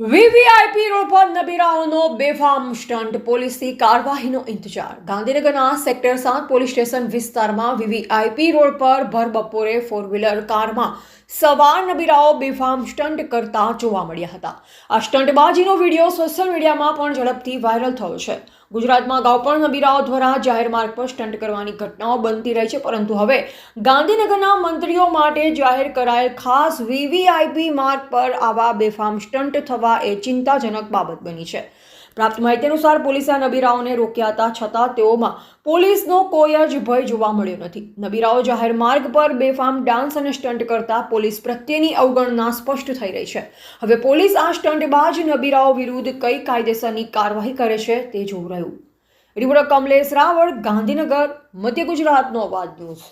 VVIP road પર નબીરાઓનો બેફામ stunt પોલીસની કાર્યવાહીનો ઇંતજાર. ગાંધીનગરના સેક્ટર સાત પોલીસ સ્ટેશન વિસ્તારમાં વીવીઆઈપી રોડ પર ભર બપોરે ફોર વ્હીલર કારમાં સવાર નબીરાઓ બેફામ સ્ટન્ટ કરતા જોવા મળ્યા હતા. આ સ્ટન્ટબાજીનો વીડિયો સોશિયલ મીડિયામાં પણ ઝડપથી વાયરલ થયો છે. ગુજરાતમાં અગાઉ પણ નબીરાઓ દ્વારા જાહેર માર્ગ પર સ્ટન્ટ કરવાની ઘટનાઓ બનતી રહી છે, પરંતુ હવે ગાંધીનગરના મંત્રીઓ માટે જાહેર કરાયેલ ખાસ વીવીઆઈપી માર્ગ પર આવા બેફામ સ્ટન્ટ થવા એ ચિંતાજનક બાબત બની છે. પ્રાપ્ત માહિતી અનુસાર પોલીસે નબીરાઓને રોક્યા હતા, છતાં તેઓમાં પોલીસનો કોઈ જ ભય જોવા મળ્યો નથી. નબીરાઓ જાહેર માર્ગ પર બેફામ ડાન્સ અને સ્ટન્ટ કરતા પોલીસ પ્રત્યેની અવગણના સ્પષ્ટ થઈ રહી છે. હવે પોલીસ આ સ્ટન્ટબાજ નબીરાઓ વિરુદ્ધ કઈ કાયદેસરની કાર્યવાહી કરે છે તે જોવું રહ્યું. રિપોર્ટર કમલેશ રાવળ, ગાંધીનગર, મધ્ય ગુજરાતનો અવાજ ન્યૂઝ.